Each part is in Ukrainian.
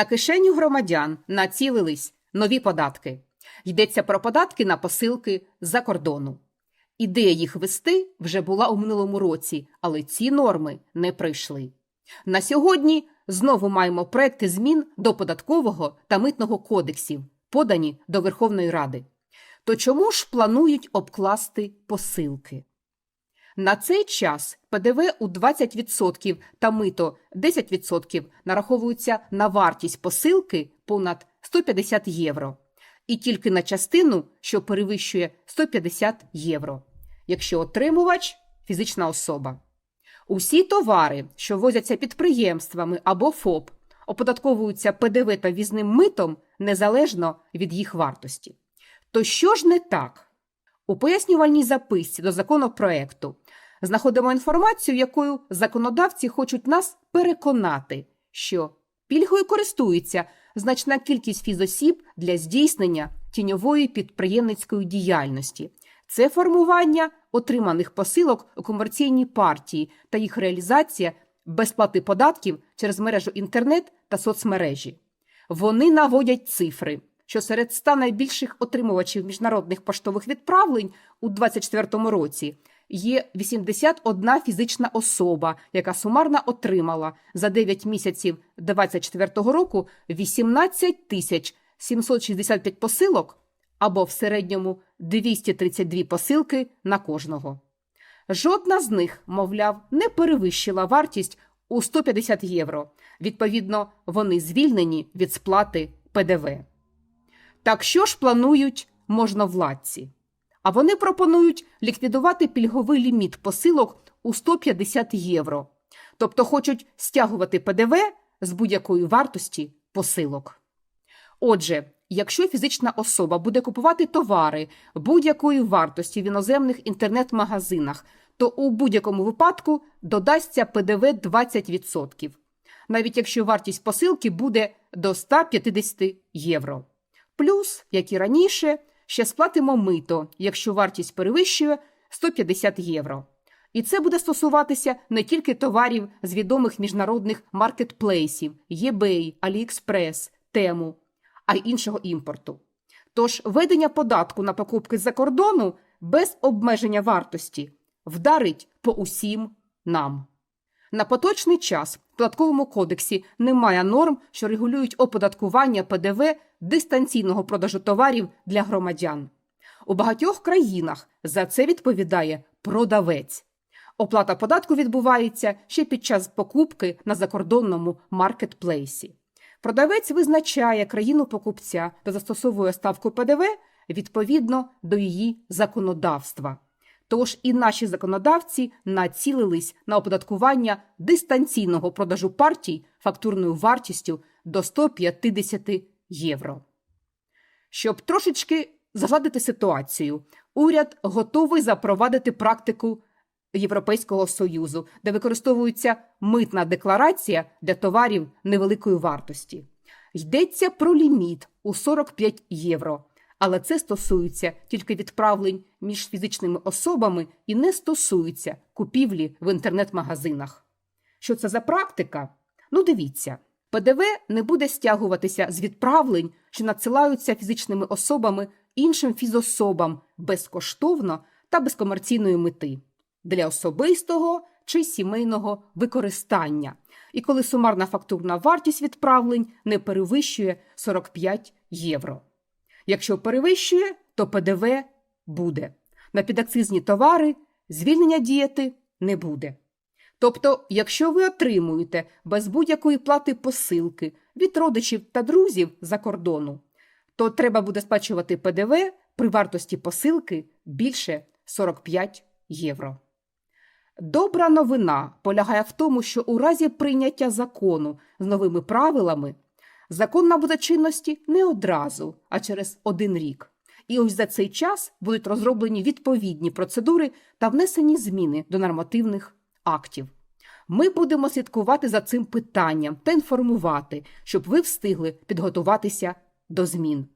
На кишеню громадян націлились нові податки. Йдеться про податки на посилки з-за кордону. Ідея їх вести вже була у минулому році, але ці норми не прийшли. На сьогодні знову маємо проекти змін до податкового та митного кодексів, подані до Верховної Ради. То чому ж планують обкласти посилки? На цей час ПДВ у 20% та мито 10% нараховуються на вартість посилки понад 150 євро. І тільки на частину, що перевищує 150 євро, якщо отримувач фізична особа. Усі товари, що возяться підприємствами або ФОП, оподатковуються ПДВ та візним митом незалежно від їх вартості. То що ж не так? У пояснювальній записці до законопроекту знаходимо інформацію, якою законодавці хочуть нас переконати, що пільгою користується значна кількість фізосіб для здійснення тіньової підприємницької діяльності. Це формування отриманих посилок у комерційній партії та їх реалізація без плати податків через мережу інтернет та соцмережі. Вони наводять цифри, що серед 100 найбільших отримувачів міжнародних поштових відправлень у 2024 році є 81 фізична особа, яка сумарно отримала за 9 місяців 2024 року 18 тисяч 765 посилок або в середньому 232 посилки на кожного. Жодна з них, мовляв, не перевищила вартість у 150 євро. Відповідно, вони звільнені від сплати ПДВ. Так що ж планують можновладці? А вони пропонують ліквідувати пільговий ліміт посилок у 150 євро, тобто хочуть стягувати ПДВ з будь-якої вартості посилок. Отже, якщо фізична особа буде купувати товари будь-якої вартості в іноземних інтернет-магазинах, то у будь-якому випадку додасться ПДВ 20%, навіть якщо вартість посилки буде до 150 євро. Плюс, як і раніше, ще сплатимо мито, якщо вартість перевищує 150 євро. І це буде стосуватися не тільки товарів з відомих міжнародних маркетплейсів eBay, AliExpress, Temu, а й іншого імпорту. Тож введення податку на покупки з-за кордону без обмеження вартості вдарить по усім нам. На поточний час в податковому кодексі немає норм, що регулюють оподаткування ПДВ дистанційного продажу товарів для громадян. У багатьох країнах за це відповідає продавець. Оплата податку відбувається ще під час покупки на закордонному маркетплейсі. Продавець визначає країну покупця та застосовує ставку ПДВ відповідно до її законодавства. Тож і наші законодавці націлились на оподаткування дистанційного продажу партій фактурною вартістю до 150 євро. Щоб трошечки загладити ситуацію, уряд готовий запровадити практику Європейського Союзу, де використовується митна декларація для товарів невеликої вартості. Йдеться про ліміт у 45 євро, але це стосується тільки відправлень між фізичними особами і не стосується купівлі в інтернет-магазинах. Що це за практика? Ну, дивіться. ПДВ не буде стягуватися з відправлень, що надсилаються фізичними особами іншим фізособам безкоштовно та без комерційної мети для особистого чи сімейного використання, і коли сумарна фактурна вартість відправлень не перевищує 45 євро. Якщо перевищує, то ПДВ буде. На підакцизні товари звільнення діяти не буде. Тобто, якщо ви отримуєте без будь-якої плати посилки від родичів та друзів за кордону, то треба буде сплачувати ПДВ при вартості посилки більше 45 євро. Добра новина полягає в тому, що у разі прийняття закону з новими правилами закон набуде чинності не одразу, а через один рік. І ось за цей час будуть розроблені відповідні процедури та внесені зміни до нормативних актів. Ми будемо слідкувати за цим питанням та інформувати, щоб ви встигли підготуватися до змін.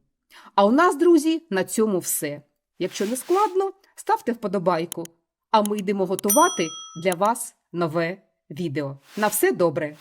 А у нас, друзі, на цьому все. Якщо не складно, ставте вподобайку, а ми йдемо готувати для вас нове відео. На все добре!